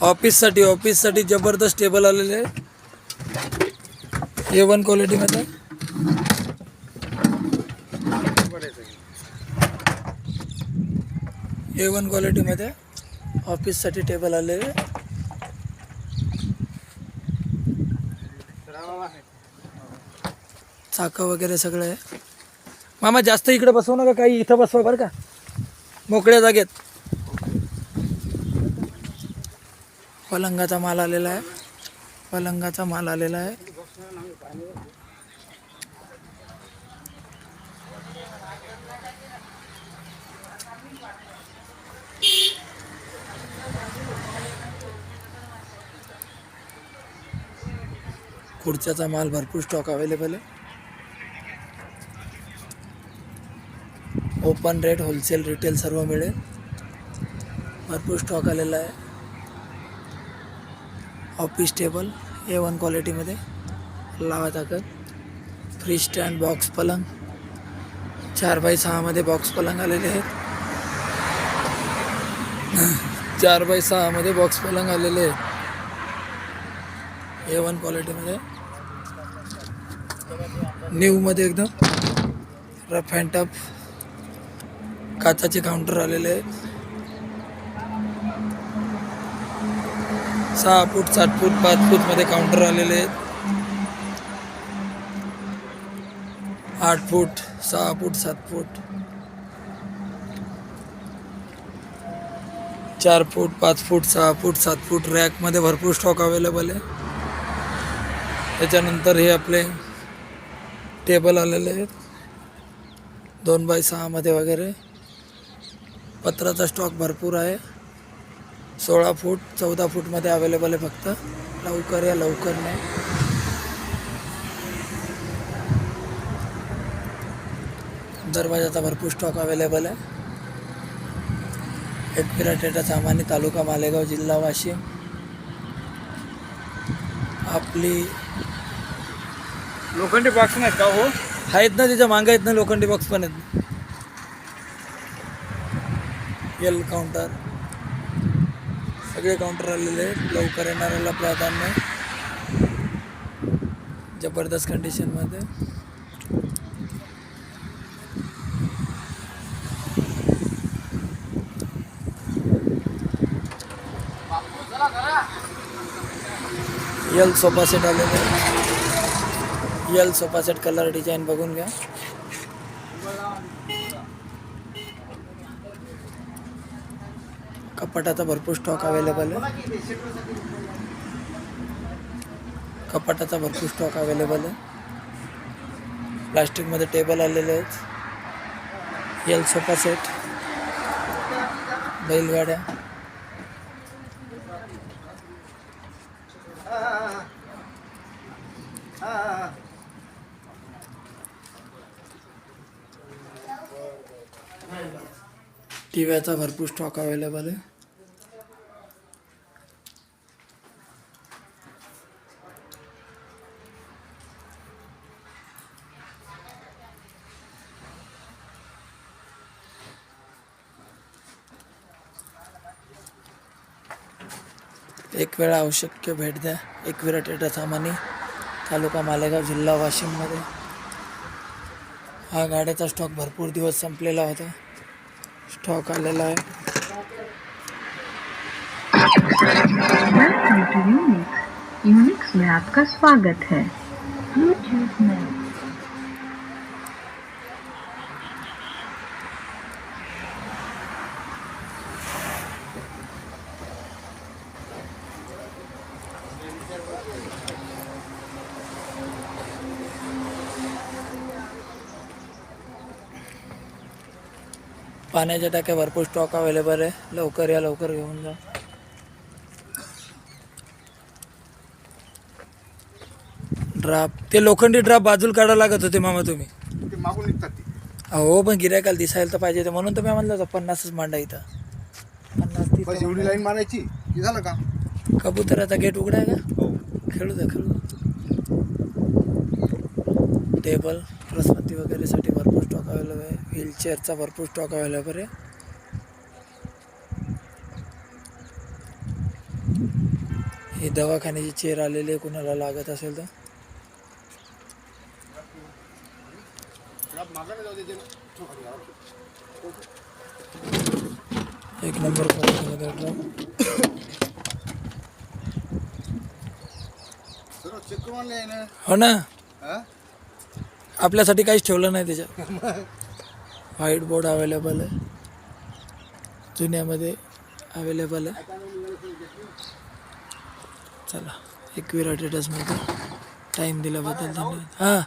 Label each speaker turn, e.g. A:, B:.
A: ऑफिससाठी ऑफिससाठी जबरदस्त टेबल आलेले आहे ए वन क्वालिटीमध्ये ए वन क्वालिटीमध्ये ऑफिससाठी टेबल आलेले चाकं वगैरे सगळं. आहे मामा जास्त इकडे बसवू नका काही इथं बसवा बरं का. मोकळ्या जागेत. पलंगाचा माल आलेला आहे. पलंगाचा माल आलेला आहे. खुर्च्याचा माल भरपूर स्टॉक अवेलेबल आहे. ओपन रेट होलसेल रिटेल सर्व मिळेल. भरपूर स्टॉक आलेला आहे. ऑफिस टेबल ए वन क्वालिटीमध्ये. लावा ताकद फ्री स्टँड बॉक्स पलंग. चार बाय सहामध्ये बॉक्स पलंग आलेले आहेत. चार बाय सहामध्ये बॉक्स पलंग आलेले आहेत. ए वन क्वालिटीमध्ये. न्यूमध्ये एकदम. रफ अँड टफ काचाचे काउंटर आलेले आहेत. सहा फूट सात फूट पाच फूटमध्ये काउंटर आलेले आहेत. आठ फूट सहा फूट सात फूट. चार फूट पाच फूट सहा फूट सात फूट रॅकमध्ये भरपूर स्टॉक अवेलेबल आहे. त्याच्यानंतर हे आपले टेबल आलेले आहेत. दोन बाय सहामध्ये वगैरे. पत्राचा स्टॉक भरपूर आहे. सोळा फूट चौदा फूटमध्ये अवेलेबल आहे फक्त. लवकर या लवकर नाही. दरवाजाचा भरपूर स्टॉक अवेलेबल आहे. एकविरा टेटा सामानी तालुका मालेगाव जिल्हा वाशिम. आपली
B: लोखंडी बॉक्स नाहीत का हो?
A: आहेत ना तिच्या मागं आहेत ना लोखंडी बॉक्स पण आहेत. एल काउंटर सगळे काउंटर आलेले आहेत. लवकर येणाऱ्याला प्राधान्य. जबरदस्त कंडिशनमध्ये यल सोफा सेट आलेले L sofa set colour design बघून घ्या. कपाटाचा भरपूर स्टॉक अवेलेबल आहे. कपाटाचा भरपूर स्टॉक अवेलेबल आहे. प्लास्टिकमध्ये टेबल आलेले आहेत. एल सोफा सेट बैलगाड्या. टीव्याचा भरपूर स्टॉक अवेलेबल आहे. एक वेळा आवश्यक भेट द्या. एकविरा टेटा सामानी. तालुका मालेगाव जिल्हा वाशिममध्ये. हा गाड्याचा स्टॉक भरपूर दिवस संपलेला होता. स्टॉक आलेला आहे.
C: यूनिक्स में आपका स्वागत है।
A: पाण्याच्या टाक्या भरपूर स्टॉक अवेलेबल आहे. लवकर या लवकर घेऊन जा. ड्राप ते लोखंडी ड्राप बाजूला काढावं लागत होते मामा तुम्ही.
B: ते मागून निघतात ते.
A: हो पण गिरायकाला दिसायला तर पाहिजे म्हणून तर मी म्हणलं होतं पन्नासच मांडा इथं. पन्नास तीस
B: बस एवढी लाईन मारायची? की झालं का?
A: कबुतराचा गेट उघडा आहे का
B: हो.
A: खेळू द्या खेळू द्या. टेबल रसमती वगैरेसाठी भरपूर स्टॉक अवेलेबल आहे. व्हीलचेअरचा भरपूर स्टॉक अवेलेबल आहे. ही दवाखान्याची चेअर आलेली आहे. कुणाला लागत असेल तर. एक नंबर हो ना? आपल्यासाठी काहीच ठेवलं नाही त्याच्यात. व्हाईट बोर्ड अवेलेबल आहे. जुन्यामध्ये अवेलेबल आहे. चला एक विराटमध्ये. टाईम दिल्याबद्दल धन्यवाद. हां.